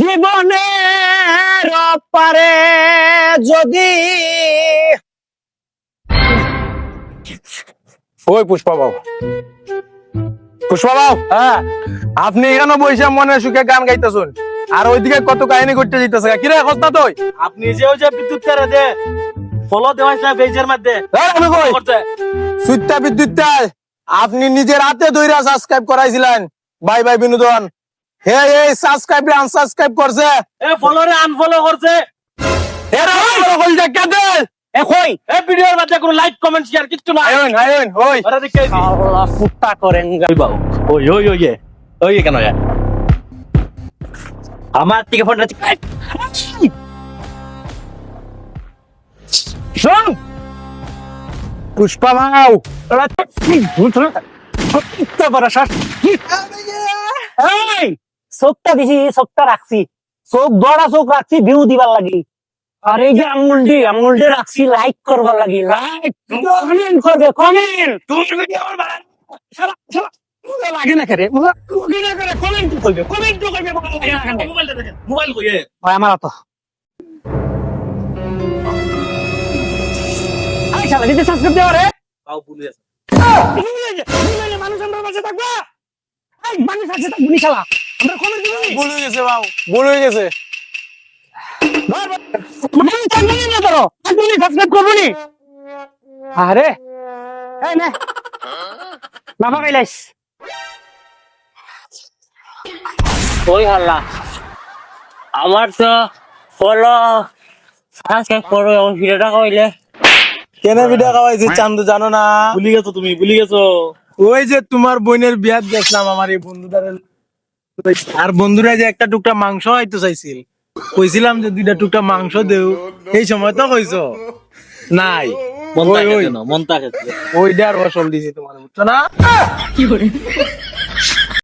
জীবনের পারে যদি ওই পুষ্পা বাবু। পুষ্পা বাবু হ্যাঁ আপনি এখানে বসে মনে সুখে গান গাইতেছুন। আর ওইদিকে কত কাহিনী করতে যেতেছে কিরে খোঁজ তুই আপনি যে ওই যে বিদ্যুৎ কেড়ে দে ফলো দেওয়া না পেজের মধ্যে। এই, আমি সুইটটা বিদ্যুৎটা আপনি নিজের হাতে দইরা সাবস্ক্রাইব করাইছিলেন। বাই বাই বিনোদন। হে এই সাবস্ক্রাইব আনসাবস্ক্রাইব করছে এ ফলো রে আনফলো করছে এরা কল যা কাদে এ কই এ ভিডিওর মধ্যে কোনো লাইক কমেন্ট শেয়ার কিচ্ছু আইন ওই ওরা দেখে আল্লাহ ফুটা করেন ওই বাবু ওই ওই ওই ওই কেন এ? আমার থেকে ফোনটা শোন পুষ্পা তো বড় এই চোখটা দিছি চোখটা রাখছি চোখ বড়া চোখ রাখছি ভিউ দিবার লাগি। আর এই যে আঙুলটি আঙুলটি রাখছি লাইক করবার লাগি। লাইক কমেন্ট করবে কমেন্ট লাগে না করে লাগে না করে কমেন্ট করবে কমেন্ট করবে লাগে না কেন? মোবাইলটা দেখেন মোবাইল কই ভাই আমার তো আই শালা দিতে সাবস্ক্রাইব দেওয়া রে বাবু ভুলে গেছে মানুষ আমরা পাশে থাকব। মানুষ আছে থাকব নি শালা আমরা ভুল হয়ে গেছে বাবু। ভুল হয়ে গেছে। আরে নে? বাবা ওই হাল্লা। তো ফলো সাবস্ক্রাইব করো এবং ভিডিওটা কইলে। কেন ভিডিও খাওয়াইছি চান্দু? জানো না? ভুলি গেছো তুমি ভুলি গেছো। ওই যে তোমার বোনের বিয়াত গেছিলাম আমার এই বন্ধুটার আর বন্ধুরা যে একটা টুকটা মাংস হয়তো চাইছিল কইছিলাম যে দুইটা টুকটা মাংস দেও। এই সময় তো কইছো? নাই। মন মন থাকে ওইটার ফসল দিছি তোমার বুঝছ না?